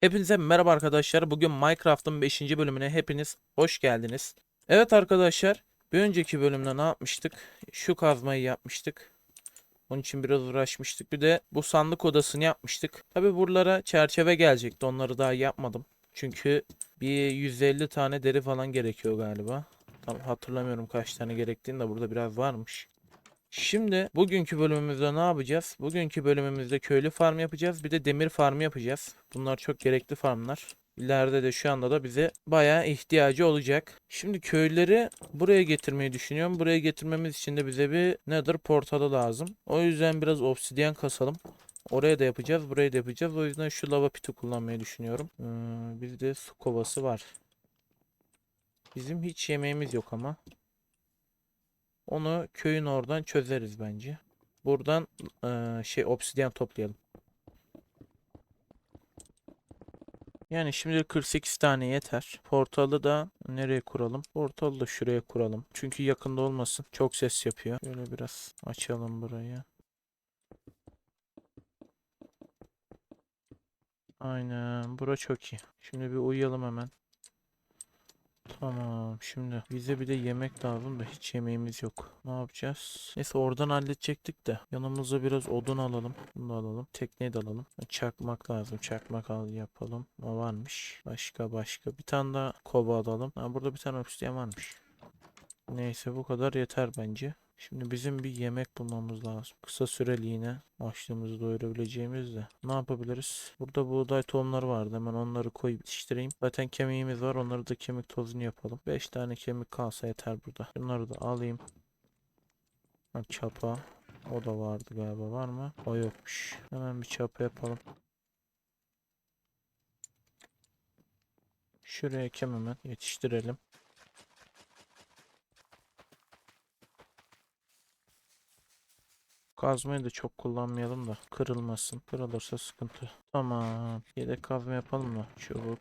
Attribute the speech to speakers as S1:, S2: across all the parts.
S1: Hepinize merhaba arkadaşlar. Bugün Minecraft'ın 5. bölümüne hepiniz hoş geldiniz. Evet arkadaşlar, bir önceki bölümde ne yapmıştık? Şu kazmayı yapmıştık. Onun için biraz uğraşmıştık. Bir de bu sandık odasını yapmıştık. Tabi buralara çerçeve gelecekti. Onları daha yapmadım. Çünkü bir 150 tane deri falan gerekiyor galiba. Tam hatırlamıyorum kaç tane gerektiğini de burada biraz varmış. Şimdi bugünkü bölümümüzde ne yapacağız? Bugünkü bölümümüzde köylü farm yapacağız. Bir de demir farmı yapacağız. Bunlar çok gerekli farmlar. İleride de şu anda da bize bayağı ihtiyacı olacak. Şimdi köyleri buraya getirmeyi düşünüyorum. Buraya getirmemiz için de bize bir nether portalı lazım. O yüzden biraz obsidyen kasalım. Oraya da yapacağız, buraya da yapacağız. O yüzden şu lava piti kullanmayı düşünüyorum. Ee, bizde su kovası var. Bizim hiç yemeğimiz yok ama. Onu köyün oradan çözeriz bence. Buradan eee, şey obsidyen toplayalım. Yani şimdi 48 tane yeter. Portalı da nereye kuralım? Portalı da şuraya kuralım. Çünkü yakında olmasın. Çok ses yapıyor. Böyle biraz açalım burayı. Aynen. Bura çok iyi. Şimdi bir uyuyalım hemen. Tamam şimdi bize bir de yemek lazım da hiç yemeğimiz yok. Ne yapacağız? Neyse oradan halledecektik de yanımıza biraz odun alalım. Bunu da alalım. Tekneyi de alalım. Çakmak lazım. Çakmak al yapalım. O varmış. Başka başka. Bir tane daha kova alalım. Ha, burada bir tane obsidiyen varmış. Neyse bu kadar yeter bence. Şimdi bizim bir yemek bulmamız lazım. Kısa süreliğine açlığımızı doyurabileceğimiz de. Ne yapabiliriz? Burada buğday tohumları vardı. Hemen onları koyup yetiştireyim. Zaten kemiğimiz var. Onları da kemik tozunu yapalım. 5 tane kemik kalsa yeter burada. Bunları da alayım. Ha, çapa. O da vardı galiba. Var mı? O yokmuş. Hemen bir çapa yapalım. Şuraya hemen yetiştirelim. Kazmayı da çok kullanmayalım da kırılmasın. Kırılırsa sıkıntı. Tamam. Yedek kazma yapalım mı? Çubuk.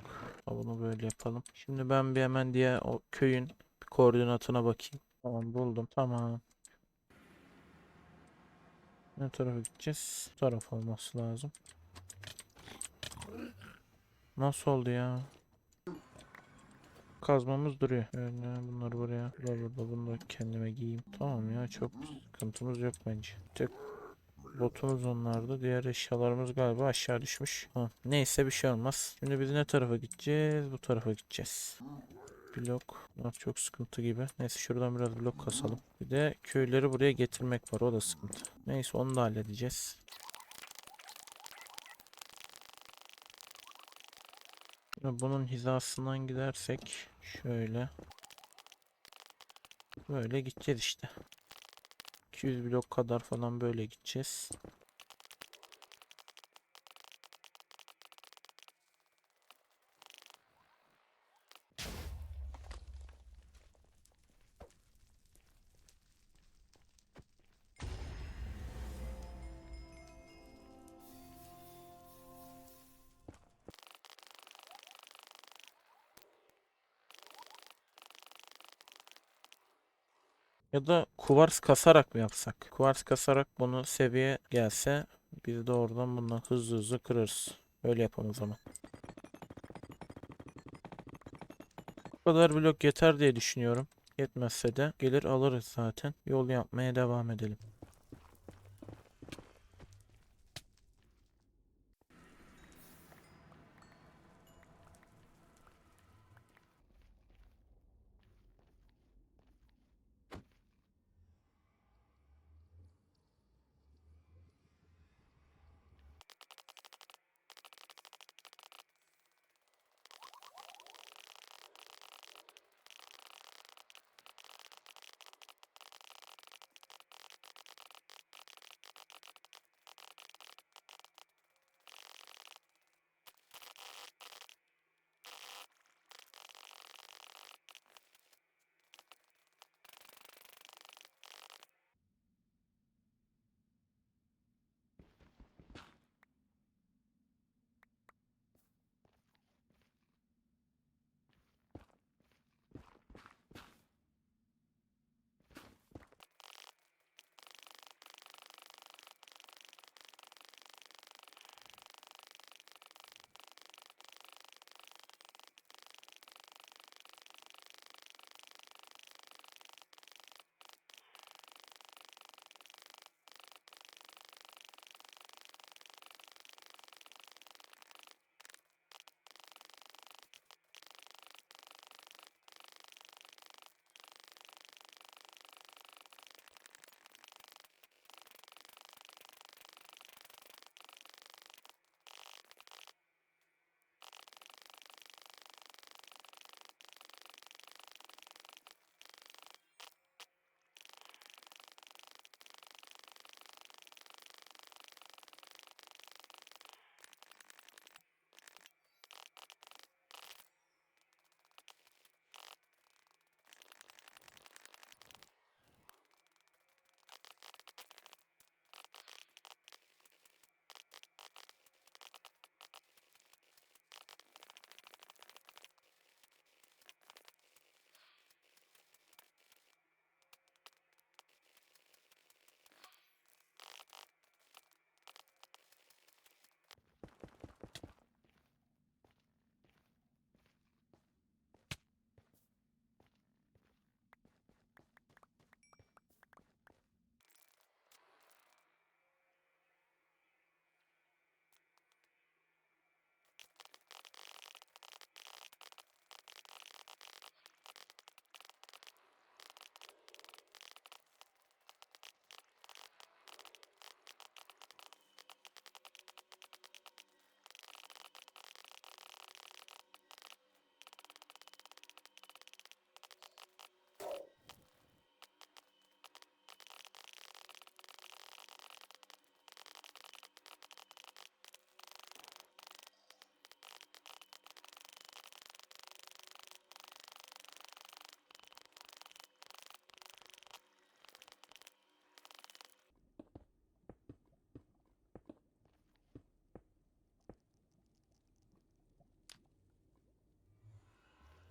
S1: Bunu böyle yapalım. Şimdi ben bir hemen diye o köyün koordinatına bakayım. Tamam buldum. Tamam. Ne tarafa gideceğiz? Bu taraf olması lazım. Nasıl oldu ya? Kazmamız duruyor. Öyle bunları buraya. Bu da burada bunu da kendime giyeyim. Tamam ya çok sıkıntımız yok bence. Tek botumuz onlarda. Diğer eşyalarımız galiba aşağı düşmüş. Ha, neyse bir şey olmaz. Şimdi biz ne tarafa gideceğiz? Bu tarafa gideceğiz. Blok. Bunlar çok sıkıntı gibi. Neyse şuradan biraz blok kasalım. Bir de köyleri buraya getirmek var. O da sıkıntı. Neyse onu da halledeceğiz. Bunun hizasından gidersek şöyle böyle gideceğiz işte. 200 blok kadar falan böyle gideceğiz. Ya da kuvars kasarak mı yapsak? Kuvars kasarak bunu seviye gelse biz de oradan bundan hızlı hızlı kırarız. Öyle yapalım o zaman. Bu kadar blok yeter diye düşünüyorum. Yetmezse de gelir alırız zaten. Yol yapmaya devam edelim.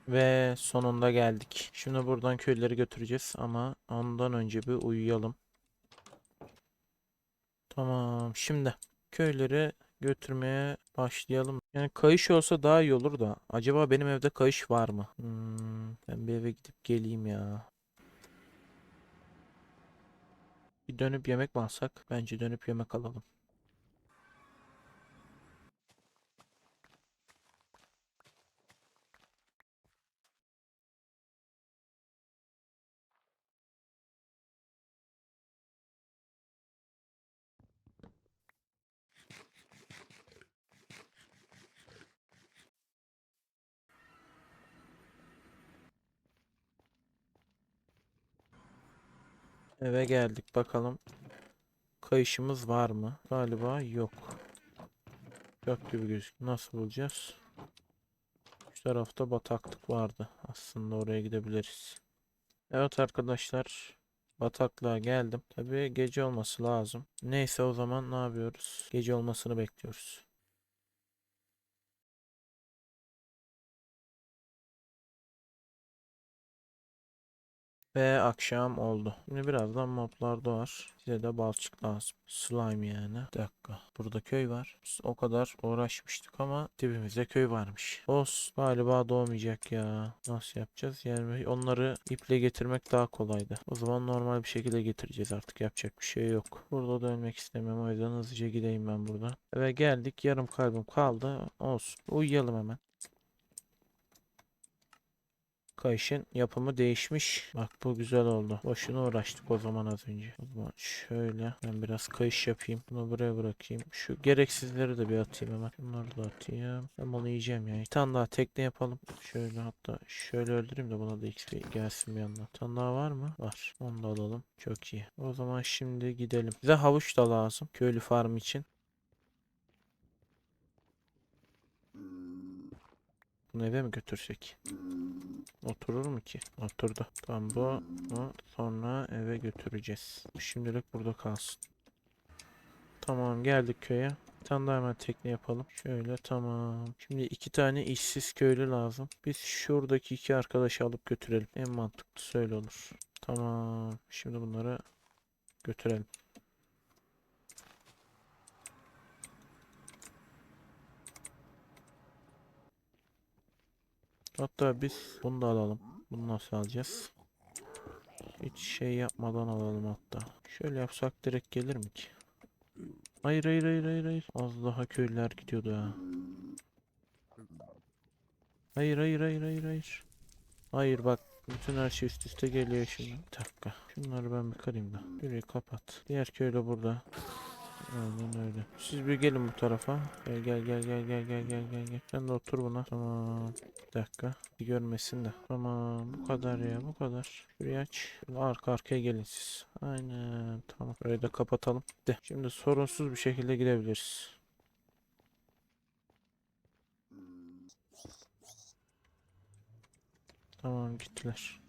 S1: Ve sonunda geldik. Şimdi buradan köyleri götüreceğiz ama ondan önce bir uyuyalım. Tamam. Şimdi köyleri götürmeye başlayalım. Yani kayış olsa daha iyi olur da. Acaba benim evde kayış var mı? Hmm, ben bir eve gidip geleyim ya. Bir dönüp yemek mi alsak? Bence dönüp yemek alalım. Eve geldik bakalım. Kayışımız var mı? Galiba yok. Yok gibi gözüküyor. Nasıl bulacağız? Şu tarafta bataklık vardı. Aslında oraya gidebiliriz. Evet arkadaşlar. Bataklığa geldim. Tabii gece olması lazım. Neyse o zaman ne yapıyoruz? Gece olmasını bekliyoruz. Ve akşam oldu. Şimdi birazdan moblar doğar. Size de balçık lazım. Slime yani. Bir dakika. Burada köy var. Biz o kadar uğraşmıştık ama dibimizde köy varmış. Os galiba doğmayacak ya. Nasıl yapacağız? Yani onları iple getirmek daha kolaydı. O zaman normal bir şekilde getireceğiz artık. Yapacak bir şey yok. Burada dönmek istemiyorum. O yüzden hızlıca gideyim ben burada. Ve geldik. Yarım kalbim kaldı. Olsun. Uyuyalım hemen. Kayışın yapımı değişmiş. Bak bu güzel oldu. Boşuna uğraştık o zaman az önce. O zaman şöyle ben biraz kayış yapayım. Bunu buraya bırakayım. Şu gereksizleri de bir atayım hemen. Bunları da atayım. Ben bunu yiyeceğim yani. Bir tane daha tekne yapalım. Şöyle hatta şöyle öldüreyim de buna da XP gelsin bir yandan. Bir tane daha var mı? Var. Onu da alalım. Çok iyi. O zaman şimdi gidelim. Bize havuç da lazım. Köylü farm için. Bunu eve mi götürsek? Oturur mu ki? Oturdu. Tamam bu, bu sonra eve götüreceğiz. Şimdilik burada kalsın. Tamam geldik köye. Bir tane daha hemen tekne yapalım. Şöyle tamam. Şimdi iki tane işsiz köylü lazım. Biz şuradaki iki arkadaşı alıp götürelim. En mantıklısı öyle olur. Tamam. Şimdi bunları götürelim. Hatta biz bunu da alalım. Bunu nasıl alacağız? Hiç şey yapmadan alalım hatta. Şöyle yapsak direkt gelir mi ki? Hayır hayır hayır hayır hayır. Az daha köylüler gidiyordu ha. Hayır hayır hayır hayır hayır. Hayır bak bütün her şey üst üste geliyor şimdi. Bir dakika. Şunları ben bir kırayım da. Burayı kapat. Diğer köylü burada. Aynen öyle. Siz bir gelin bu tarafa. Gel gel gel gel gel gel gel gel gel. Sen de otur buna. Tamam. Bir dakika. Bir görmesin de. Tamam. Bu kadar ya. Bu kadar. Şurayı aç. Arka arkaya gelin siz. Aynen. Tamam. Burayı da kapatalım. De. Şimdi sorunsuz bir şekilde gidebiliriz. Tamam gittiler.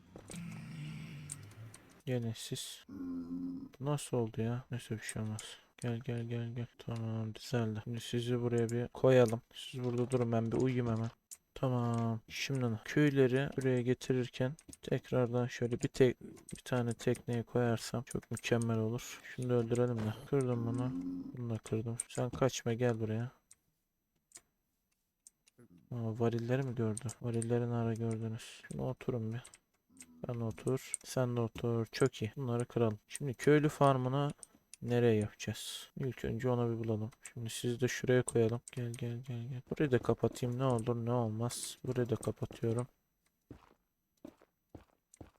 S1: Gelin siz. Nasıl oldu ya? Neyse bir şey olmaz. Gel gel gel gel. Tamam düzeldi. Şimdi sizi buraya bir koyalım. Siz burada durun ben bir uyuyayım hemen. Tamam. Şimdi köyleri buraya getirirken tekrardan şöyle bir tek bir tane tekneye koyarsam çok mükemmel olur. Şunu da öldürelim de. Kırdım bunu. Bunu da kırdım. Sen kaçma gel buraya. Aa, varilleri mi gördü? Varilleri ara gördünüz. Şimdi oturun bir. Sen otur. Sen de otur. Çok iyi. Bunları kıralım. Şimdi köylü farmına nereye yapacağız? İlk önce onu bir bulalım. Şimdi sizi de şuraya koyalım. Gel gel gel gel. Burayı da kapatayım. Ne olur ne olmaz. Burayı da kapatıyorum.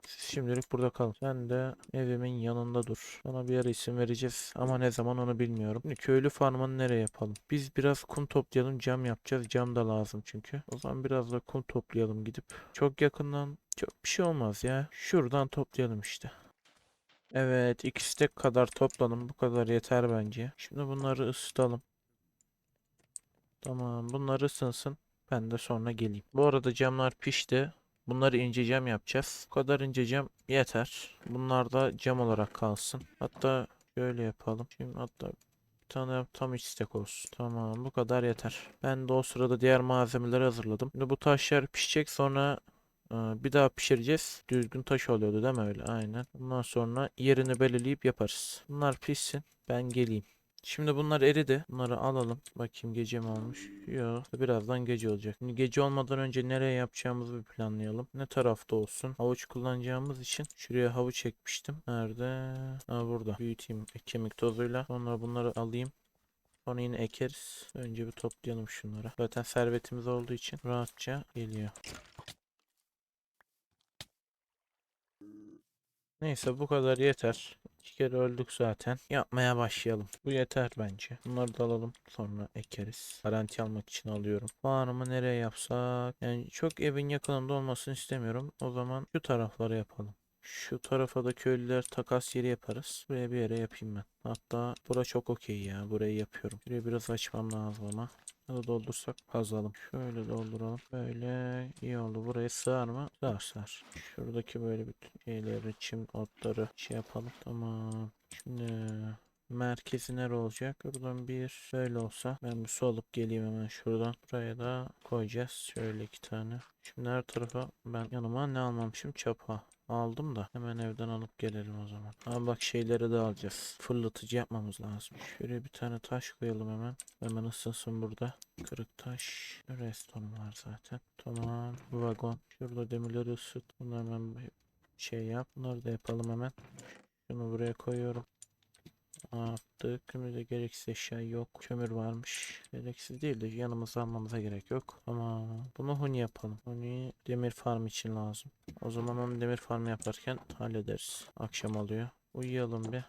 S1: Siz şimdilik burada kalın. Sen de evimin yanında dur. Sana bir ara isim vereceğiz ama ne zaman onu bilmiyorum. Şimdi köylü farmını nereye yapalım? Biz biraz kum toplayalım. Cam yapacağız. Cam da lazım çünkü. O zaman biraz da kum toplayalım gidip. Çok yakından çok bir şey olmaz ya. Şuradan toplayalım işte. Evet, iki stek kadar topladım. Bu kadar yeter bence. Şimdi bunları ısıtalım. Tamam, bunlar ısınsın. Ben de sonra geleyim. Bu arada camlar pişti. Bunları ince cam yapacağız. Bu kadar ince cam yeter. Bunlar da cam olarak kalsın. Hatta şöyle yapalım. Şimdi hatta bir tane tam iç stek olsun. Tamam, bu kadar yeter. Ben de o sırada diğer malzemeleri hazırladım. Şimdi bu taşlar pişecek sonra Ee, bir daha pişireceğiz. Düzgün taş oluyordu değil mi öyle? Aynen. Ondan sonra yerini belirleyip yaparız. Bunlar pişsin. Ben geleyim. Şimdi bunlar eridi. Bunları alalım. Bakayım gece mi olmuş? Yok. Birazdan gece olacak. Şimdi gece olmadan önce nereye yapacağımızı bir planlayalım. Ne tarafta olsun? Havuç kullanacağımız için şuraya havuç ekmiştim. Nerede? Ha burada. Büyüteyim kemik tozuyla. Sonra bunları alayım. Sonra yine ekeriz. Önce bir toplayalım şunları. Zaten servetimiz olduğu için rahatça geliyor. Neyse bu kadar yeter. İki kere öldük zaten. Yapmaya başlayalım. Bu yeter bence. Bunları da alalım. Sonra ekeriz. Garanti almak için alıyorum. Farmı nereye yapsak? Yani çok evin yakınında olmasını istemiyorum. O zaman şu taraflara yapalım. Şu tarafa da köylüler takas yeri yaparız. Buraya bir yere yapayım ben. Hatta bura çok okey ya. Burayı yapıyorum. Burayı biraz açmam lazım ama. Da doldursak fazlalım. Şöyle dolduralım. Böyle iyi oldu. Buraya sığar mı? Sığar sığar. Şuradaki böyle bütün şeyleri, çim otları şey yapalım. Tamam. Şimdi merkezi nere olacak? Buradan bir böyle olsa ben bir su alıp geleyim hemen şuradan. Buraya da koyacağız. Şöyle iki tane. Şimdi her tarafa ben yanıma ne almamışım? Çapa. Aldım da hemen evden alıp gelelim o zaman. Ama bak şeyleri de alacağız. Fırlatıcı yapmamız lazım. Şöyle bir tane taş koyalım hemen. Hemen ısınsın burada. Kırık taş. Reston var zaten. Tamam. Vagon. Şurada demirleri ısıt. Bunları hemen şey yap. Bunları da yapalım hemen. Şunu buraya koyuyorum. Ne yaptık? Kömürde gereksiz eşya yok. Kömür varmış. Gereksiz değil de yanımıza almamıza gerek yok. Ama bunu huni yapalım. Huni demir farm için lazım. O zaman onu demir farm yaparken hallederiz. Akşam oluyor. Uyuyalım bir.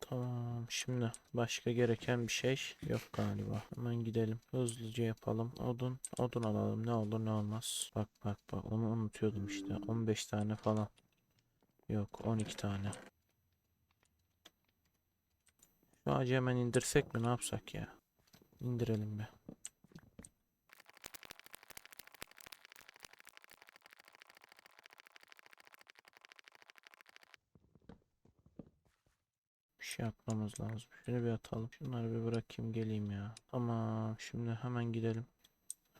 S1: Tamam. Şimdi başka gereken bir şey yok galiba. Hemen gidelim. Hızlıca yapalım. Odun. Odun alalım. Ne olur ne olmaz. Bak bak bak. Onu unutuyordum işte. 15 tane falan. Yok 12 tane. Şu ağacı hemen indirsek mi ne yapsak ya? İndirelim be. Bir şey yapmamız lazım. Şunu bir atalım. Şunları bir bırakayım geleyim ya. Tamam. Şimdi hemen gidelim.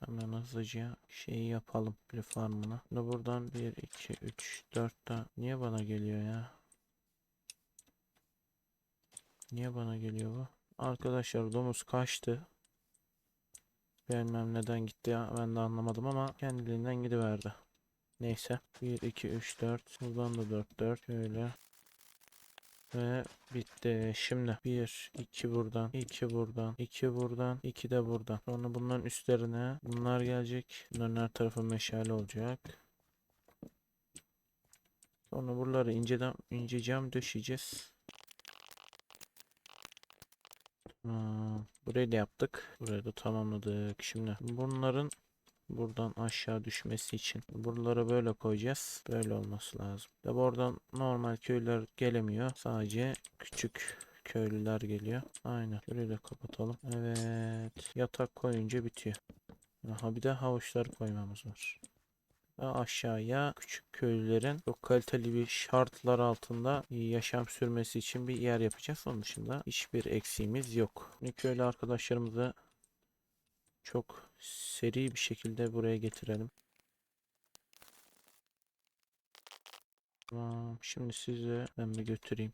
S1: Hemen hızlıca şeyi yapalım. Bir farmına. Şimdi buradan 1, 2, 3, 4 tane. Niye bana geliyor ya? Niye bana geliyor bu? Arkadaşlar domuz kaçtı. Bilmem neden gitti ya ben de anlamadım ama kendiliğinden gidiverdi. Neyse. 1, 2, 3, 4. Buradan da 4, 4. Şöyle. Ve bitti. Şimdi 1, 2 buradan, 2 buradan, 2 buradan, 2 de buradan. Sonra bunların üstlerine bunlar gelecek. Bunların her tarafı meşale olacak. Sonra buraları inceden ince cam döşeyeceğiz. Tamam. Burayı da yaptık. Burayı da tamamladık. Şimdi bunların buradan aşağı düşmesi için buraları böyle koyacağız. Böyle olması lazım. Tabi oradan normal köylüler gelemiyor. Sadece küçük köylüler geliyor. Aynen. Şurayı da kapatalım. Evet. Yatak koyunca bitiyor. Aha bir de havuçlar koymamız var. Ve aşağıya küçük köylülerin çok kaliteli bir şartlar altında yaşam sürmesi için bir yer yapacağız. Onun dışında hiçbir eksiğimiz yok. Köylü arkadaşlarımızı çok seri bir şekilde buraya getirelim. Tamam, şimdi sizi ben bir götüreyim.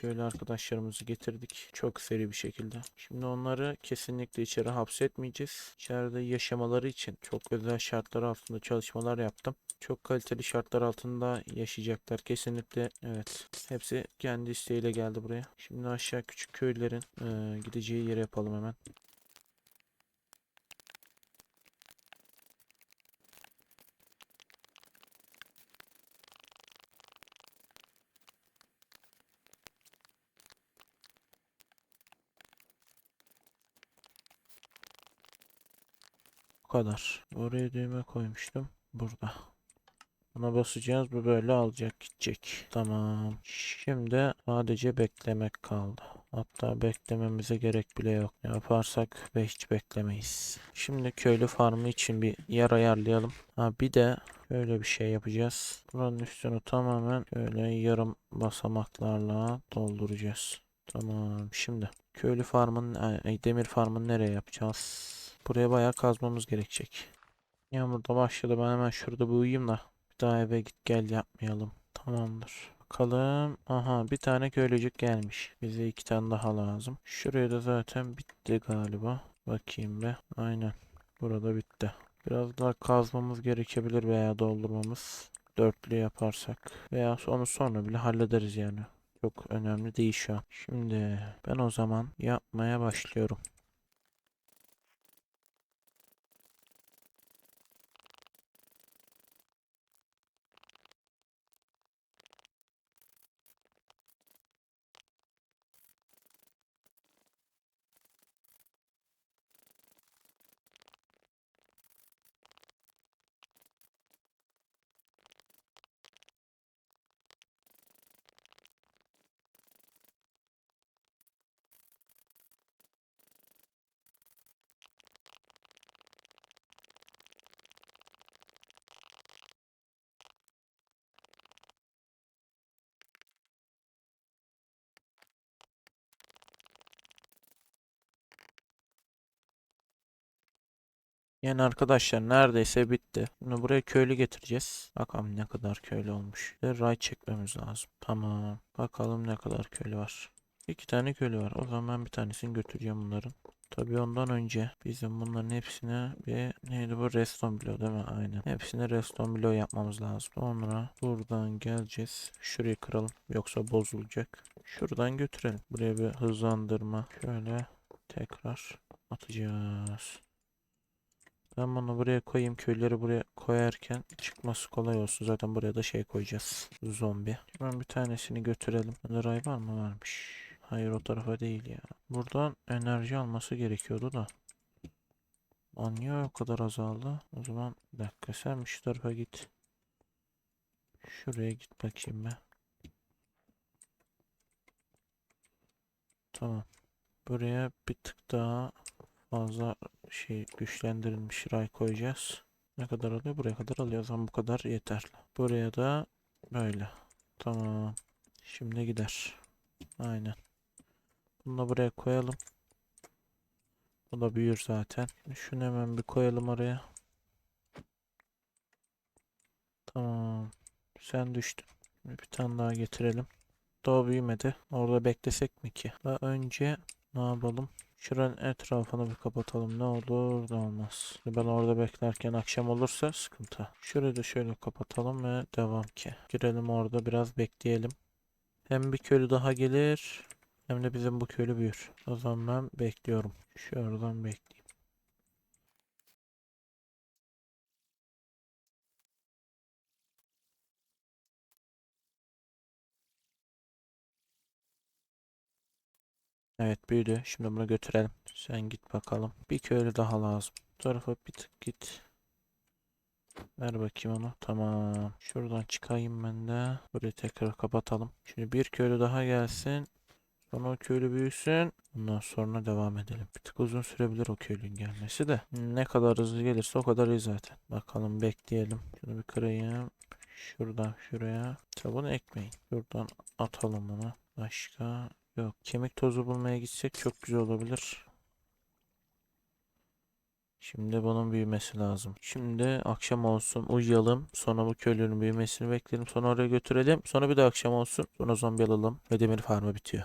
S1: Köylü arkadaşlarımızı getirdik. Çok seri bir şekilde. Şimdi onları kesinlikle içeri hapsetmeyeceğiz. İçeride yaşamaları için çok özel şartlar altında çalışmalar yaptım. Çok kaliteli şartlar altında yaşayacaklar kesinlikle. Evet. Hepsi kendi isteğiyle geldi buraya. Şimdi aşağı küçük köylerin eee, gideceği yere yapalım hemen. Kadar. Oraya düğme koymuştum. Burada. Buna basacağız. Bu böyle alacak gidecek. Tamam. Şimdi sadece beklemek kaldı. Hatta beklememize gerek bile yok. Yaparsak ve hiç beklemeyiz. Şimdi köylü farmı için bir yer ayarlayalım. Ha bir de şöyle bir şey yapacağız. Buranın üstünü tamamen böyle yarım basamaklarla dolduracağız. Tamam şimdi köylü farmın ay, demir farmını nereye yapacağız? Buraya bayağı kazmamız gerekecek. Yağmur da başladı ben hemen şurada bir uyuyayım da bir daha eve git gel yapmayalım. Tamamdır. Bakalım. Aha bir tane köylücük gelmiş. Bize iki tane daha lazım. Şuraya da zaten bitti galiba. Bakayım be. Aynen. Burada bitti. Biraz daha kazmamız gerekebilir veya doldurmamız. Dörtlü yaparsak. Veya onu sonra bile hallederiz yani. Çok önemli değil şu an. Şimdi ben o zaman yapmaya başlıyorum. Yani arkadaşlar neredeyse bitti. Şimdi buraya köylü getireceğiz. Bakalım ne kadar köylü olmuş. Bir ray çekmemiz lazım. Tamam. Bakalım ne kadar köylü var. İki tane köylü var. O zaman ben bir tanesini götüreceğim bunların. Tabii ondan önce bizim bunların hepsine bir neydi bu reston bloğu değil mi? Aynen. Hepsine reston bloğu yapmamız lazım. Sonra buradan geleceğiz. Şurayı kıralım. Yoksa bozulacak. Şuradan götürelim. Buraya bir hızlandırma. Şöyle tekrar atacağız. Ben bunu buraya koyayım. Köyleri buraya koyarken çıkması kolay olsun. Zaten buraya da şey koyacağız. Zombi. Hemen bir tanesini götürelim. Bende ray var mı? Varmış. Hayır o tarafa değil ya. Buradan enerji alması gerekiyordu da. Aa, niye o kadar azaldı? O zaman bir dakika sen şu tarafa git. Şuraya git bakayım be. Tamam. Buraya bir tık daha fazla şey güçlendirilmiş ray koyacağız. Ne kadar alıyor? Buraya kadar alıyor. O zaman bu kadar yeterli. Buraya da böyle. Tamam. Şimdi gider. Aynen. Bunu da buraya koyalım. Bu da büyür zaten. Şunu hemen bir koyalım oraya. Tamam. Sen düştün. Bir tane daha getirelim. Daha büyümedi. Orada beklesek mi ki? Daha önce ne yapalım? Şuranın etrafını bir kapatalım. Ne olur ne olmaz. Ben orada beklerken akşam olursa sıkıntı. Şurayı da şöyle kapatalım ve devam ki. Girelim orada biraz bekleyelim. Hem bir köylü daha gelir. Hem de bizim bu köylü büyür. O zaman ben bekliyorum. Şuradan bekleyeyim. Evet büyüdü. Şimdi bunu götürelim. Sen git bakalım. Bir köylü daha lazım. Bu tarafa bir tık git. Ver bakayım onu. Tamam. Şuradan çıkayım ben de. Burayı tekrar kapatalım. Şimdi bir köylü daha gelsin. Sonra o köylü büyüsün. Ondan sonra devam edelim. Bir tık uzun sürebilir o köylünün gelmesi de. Ne kadar hızlı gelirse o kadar iyi zaten. Bakalım bekleyelim. Şunu bir kırayım. Şuradan şuraya. Tabi bunu ekmeyin. Şuradan atalım bunu. Başka yok. Kemik tozu bulmaya gitsek çok güzel olabilir. Şimdi bunun büyümesi lazım. Şimdi akşam olsun uyuyalım. Sonra bu köylünün büyümesini bekleyelim. Sonra oraya götürelim. Sonra bir de akşam olsun. Sonra zombi alalım. Ve demir farmı bitiyor.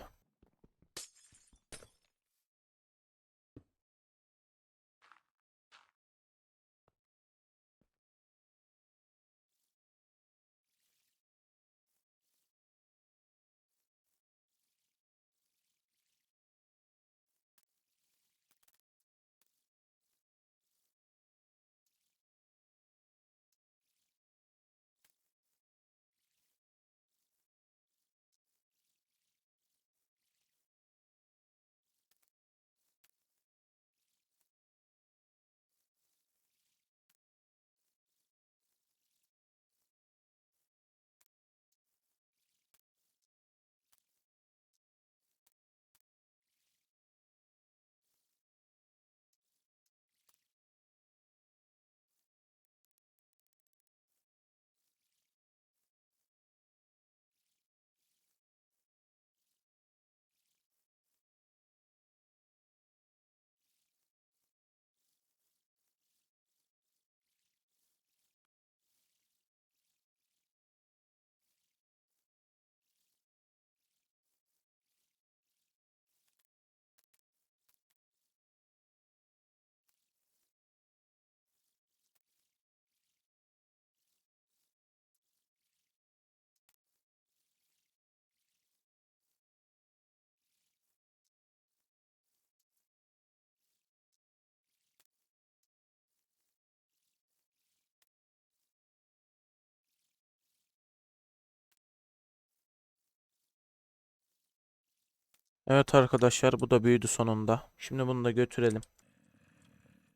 S1: Evet arkadaşlar bu da büyüdü sonunda. Şimdi bunu da götürelim.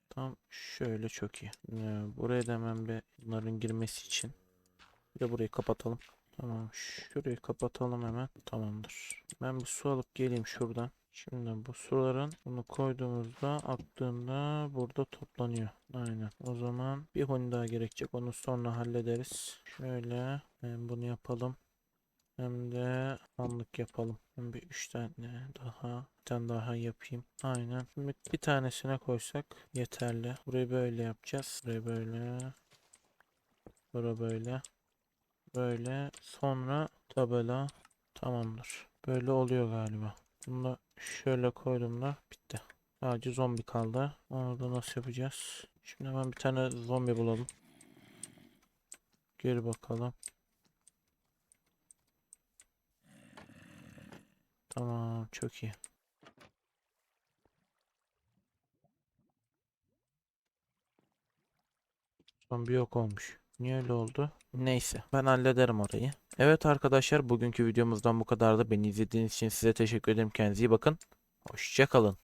S1: Tam şöyle çok iyi. Ee, buraya da hemen bir bunların girmesi için. Bir de burayı kapatalım. Tamam şurayı kapatalım hemen. Tamamdır. Ben bir su alıp geleyim şuradan. Şimdi bu suların bunu koyduğumuzda aktığında burada toplanıyor. Aynen. O zaman bir huni daha gerekecek. Onu sonra hallederiz. Şöyle bunu yapalım. Hem de anlık yapalım. Hem bir üç tane daha. Bir tane daha yapayım. Aynen. Şimdi bir tanesine koysak yeterli. Burayı böyle yapacağız. Burayı böyle. Bura böyle. Böyle. Sonra tabela. Tamamdır. Böyle oluyor galiba. Bunu da şöyle koyduğumda bitti. Sadece zombi kaldı. Onu da nasıl yapacağız? Şimdi hemen bir tane zombi bulalım. Geri bakalım. Tamam, çok iyi. Zombi yok olmuş. Niye öyle oldu? Neyse, ben hallederim orayı. Evet arkadaşlar, bugünkü videomuzdan bu kadardı. Beni izlediğiniz için size teşekkür ederim. Kendinize iyi bakın. Hoşça kalın.